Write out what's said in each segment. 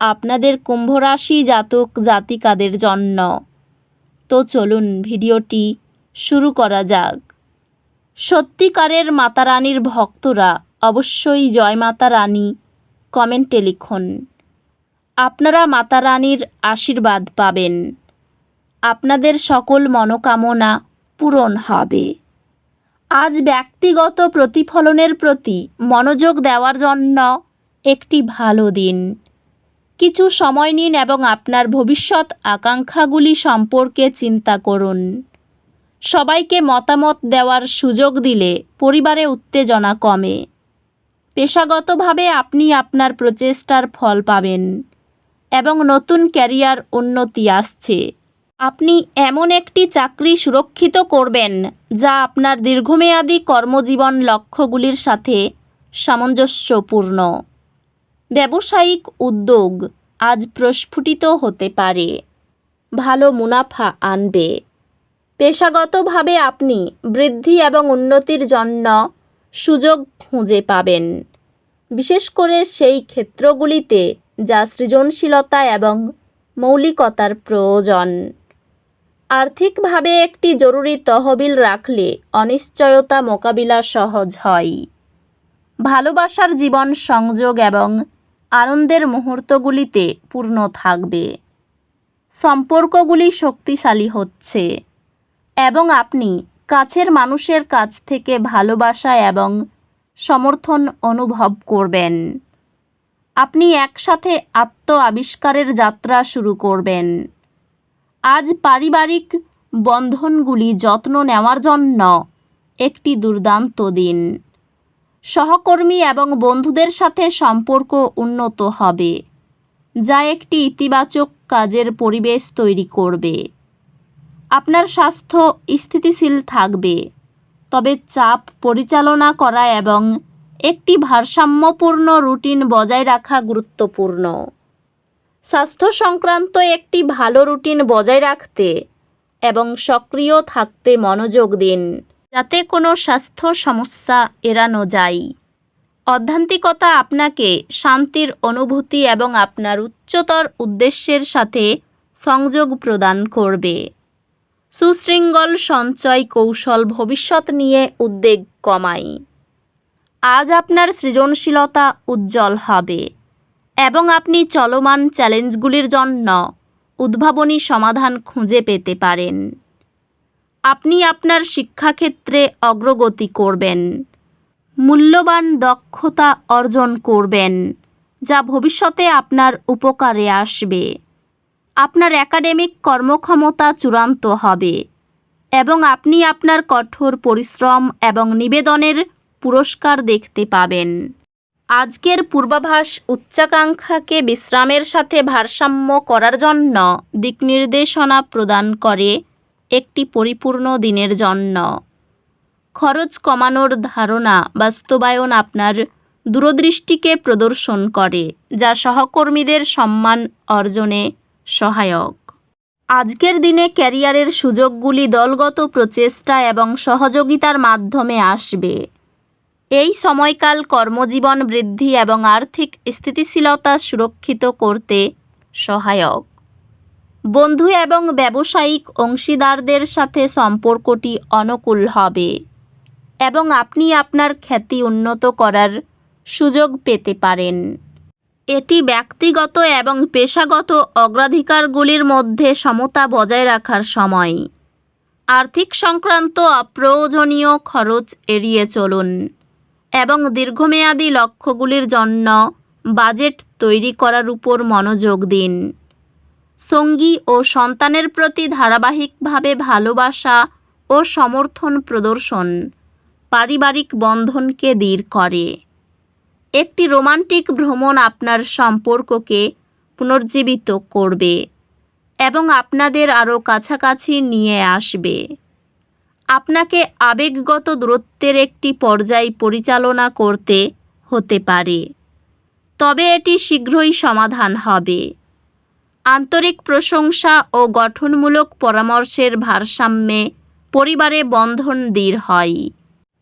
আপনাদের কুম্ভরাশি জাতক জাতিকাদের জন্য। তো চলুন ভিডিওটি শুরু করা যাক। সত্যিকারের মাতা রানীর ভক্তরা অবশ্যই জয় মাতা রানী কমেন্টে লিখুন। আপনারা মাতা রানীর আশীর্বাদ পাবেন। আপনাদের সকল মনোকামনা পূরণ হবে। আজ ব্যক্তিগত প্রতিফলনের প্রতি মনোযোগ দেওয়ার জন্য একটি ভালো দিন। কিছু সময় নিন এবং আপনার ভবিষ্যৎ আকাঙ্ক্ষাগুলি সম্পর্কে চিন্তা করুন। সবাইকে মতামত দেওয়ার সুযোগ দিলে পরিবারে উত্তেজনা কমে। পেশাগতভাবে আপনি আপনার প্রচেষ্টার ফল পাবেন এবং নতুন ক্যারিয়ার উন্নতি আসছে। আপনি এমন একটি চাকরি সুরক্ষিত করবেন যা আপনার দীর্ঘমেয়াদী কর্মজীবন লক্ষ্যগুলির সাথে সামঞ্জস্যপূর্ণ। ব্যবসায়িক উদ্যোগ আজ প্রস্ফুটিত হতে পারে। ভালো মুনাফা আনবে। পেশাগতভাবে আপনি বৃদ্ধি এবং উন্নতির জন্য সুযোগ খুঁজে পাবেন। বিশেষ করে সেই ক্ষেত্রগুলিতে যা সৃজনশীলতা এবং মৌলিকতার প্রয়োজন। আর্থিকভাবে একটি জরুরি তহবিল রাখলে অনিশ্চয়তা মোকাবিলা সহজ হয়। ভালোবাসার জীবন সংযোগ এবং আনন্দের মুহূর্তগুলিতে পূর্ণ থাকবে। সম্পর্কগুলি শক্তিশালী হচ্ছে এবং আপনি কাছের মানুষের কাছ থেকে ভালোবাসা এবং সমর্থন অনুভব করবেন। আপনি একসাথে আত্ম আবিষ্কারের যাত্রা শুরু করবেন। আজ পারিবারিক বন্ধনগুলি যত্ন নেওয়ার জন্য একটি দুর্দান্ত দিন। সহকর্মী এবং বন্ধুদের সাথে সম্পর্ক উন্নত হবে, যা একটি ইতিবাচক কাজের পরিবেশ তৈরি করবে। আপনার স্বাস্থ্য স্থিতিশীল থাকবে, তবে চাপ পরিচালনা করা এবং একটি ভারসাম্যপূর্ণ রুটিন বজায় রাখা গুরুত্বপূর্ণ। স্বাস্থ্য সংক্রান্ত একটি ভালো রুটিন বজায় রাখতে এবং সক্রিয় থাকতে মনোযোগ দিন। যাতে কোনো স্বাস্থ্য সমস্যা এড়ানো যায়। অধ্যান্তিকতা আপনাকে শান্তির অনুভূতি এবং আপনার উচ্চতর উদ্দেশ্যের সাথে সংযোগ প্রদান করবে। সুশৃঙ্গল সঞ্চয় কৌশল ভবিষ্যৎ নিয়ে উদ্বেগ কমায় আজ আপনার সৃজনশীলতা উজ্জ্বল হবে এবং আপনি চলমান চ্যালেঞ্জগুলির জন্য উদ্ভাবনী সমাধান খুঁজে পেতে পারেন। আপনি আপনার শিক্ষাক্ষেত্রে অগ্রগতি করবেন। মূল্যবান দক্ষতা অর্জন করবেন, যা ভবিষ্যতে আপনার উপকারে আসবে। আপনার একাডেমিক কর্মক্ষমতা চূড়ান্ত হবে এবং আপনি আপনার কঠোর পরিশ্রম এবং নিবেদনের পুরস্কার দেখতে পাবেন। আজকের পূর্বাভাস উচ্চাকাঙ্ক্ষাকে বিশ্রামের সাথে ভারসাম্য করার জন্য দিকনির্দেশনা প্রদান করে একটি পরিপূর্ণ দিনের জন্য। খরচ কমানোর ধারণা বাস্তবায়ন আপনার দূরদৃষ্টিকে প্রদর্শন করে, যা সহকর্মীদের সম্মান অর্জনে সহায়ক। আজকের দিনে ক্যারিয়ারের সুযোগগুলি দলগত প্রচেষ্টা এবং সহযোগিতার মাধ্যমে আসবে। এই সময়কাল কর্মজীবন বৃদ্ধি এবং আর্থিক স্থিতিশীলতা সুরক্ষিত করতে সহায়ক। বন্ধু এবং ব্যবসায়িক অংশীদারদের সাথে সম্পর্কটি অনুকূল হবে এবং আপনি আপনার খ্যাতি উন্নত করার সুযোগ পেতে পারেন। এটি ব্যক্তিগত এবং পেশাগত অগ্রাধিকারগুলির মধ্যে সমতা বজায় রাখার সময়। আর্থিক সংক্রান্ত অপ্রয়োজনীয় খরচ এড়িয়ে চলুন এবং দীর্ঘমেয়াদী লক্ষ্যগুলির জন্য বাজেট তৈরি করার উপর মনোযোগ দিন। সঙ্গী ও সন্তানের প্রতি ধারাবাহিকভাবে ভালোবাসা ও সমর্থন প্রদর্শন, পারিবারিক বন্ধনকে দৃঢ় করে। একটি রোমান্টিক ভ্রমণ আপনার সম্পর্ককে পুনর্জীবিত করবে এবং আপনাদের আরও কাছাকাছি নিয়ে আসবে। আপনাকে আবেগগত দূরত্বের একটি পর্যায় পরিচালনা করতে হতে পারে। তবে এটি শীঘ্রই সমাধান হবে। আন্তরিক প্রশংসা ও গঠনমূলক পরামর্শের ভারসাম্যে পরিবারে বন্ধন দৃঢ় হয়।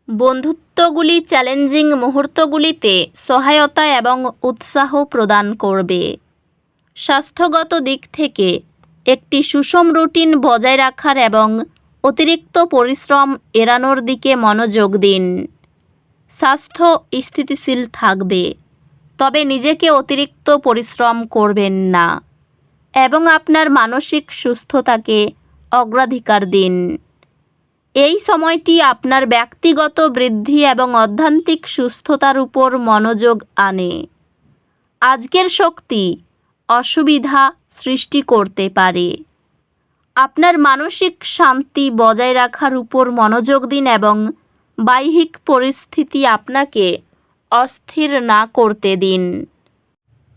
বন্ধুত্বগুলি চ্যালেঞ্জিং মুহূর্তগুলিতে সহায়তা এবং উৎসাহ প্রদান করবে। স্বাস্থ্যগত দিক থেকে একটি সুষম রুটিন বজায় রাখার এবং অতিরিক্ত পরিশ্রম এড়ানোর দিকে মনোযোগ দিন। স্বাস্থ্য স্থিতিশীল থাকবে, তবে নিজেকে অতিরিক্ত পরিশ্রম করবেন না। এবং আপনার মানসিক সুস্থতাকে অগ্রাধিকার দিন। এই সময়টি আপনার ব্যক্তিগত বৃদ্ধি এবং অধ্যান্তিক সুস্থতার উপর মনোযোগ আনে। আজকের শক্তি অসুবিধা সৃষ্টি করতে পারে। আপনার মানসিক শান্তি বজায় রাখার উপর মনোযোগ দিন এবং বাহ্যিক পরিস্থিতি আপনাকে অস্থির না করতে দিন।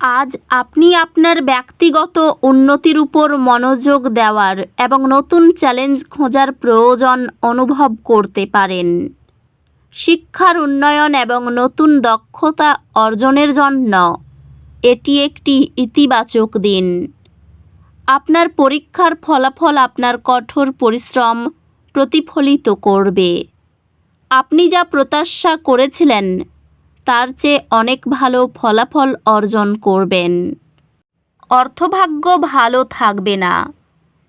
আজ আপনি আপনার ব্যক্তিগত উন্নতির উপর মনোযোগ দেওয়ার এবং নতুন চ্যালেঞ্জ খোঁজার প্রয়োজন অনুভব করতে পারেন। শিক্ষার উন্নয়ন এবং নতুন দক্ষতা অর্জনের জন্য এটি একটি ইতিবাচক দিন। আপনার পরীক্ষার ফলাফল আপনার কঠোর পরিশ্রম প্রতিফলিত করবে। আপনি যা প্রত্যাশা করেছিলেন তার চেয়ে অনেক ভালো ফলাফল অর্জন করবেন। অর্থভাগ্য ভালো থাকবে না।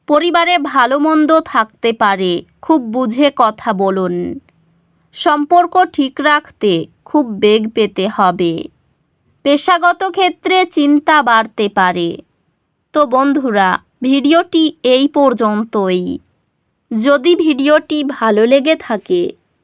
পরিবারে ভালো মন্দ থাকতে পারে, খুব বুঝে কথা বলুন। সম্পর্ক ঠিক রাখতে খুব বেগ পেতে হবে। পেশাগত ক্ষেত্রে চিন্তা বাড়তে পারে। তো বন্ধুরা, ভিডিওটি এই পর্যন্তই। যদি ভিডিওটি ভালো লেগে থাকে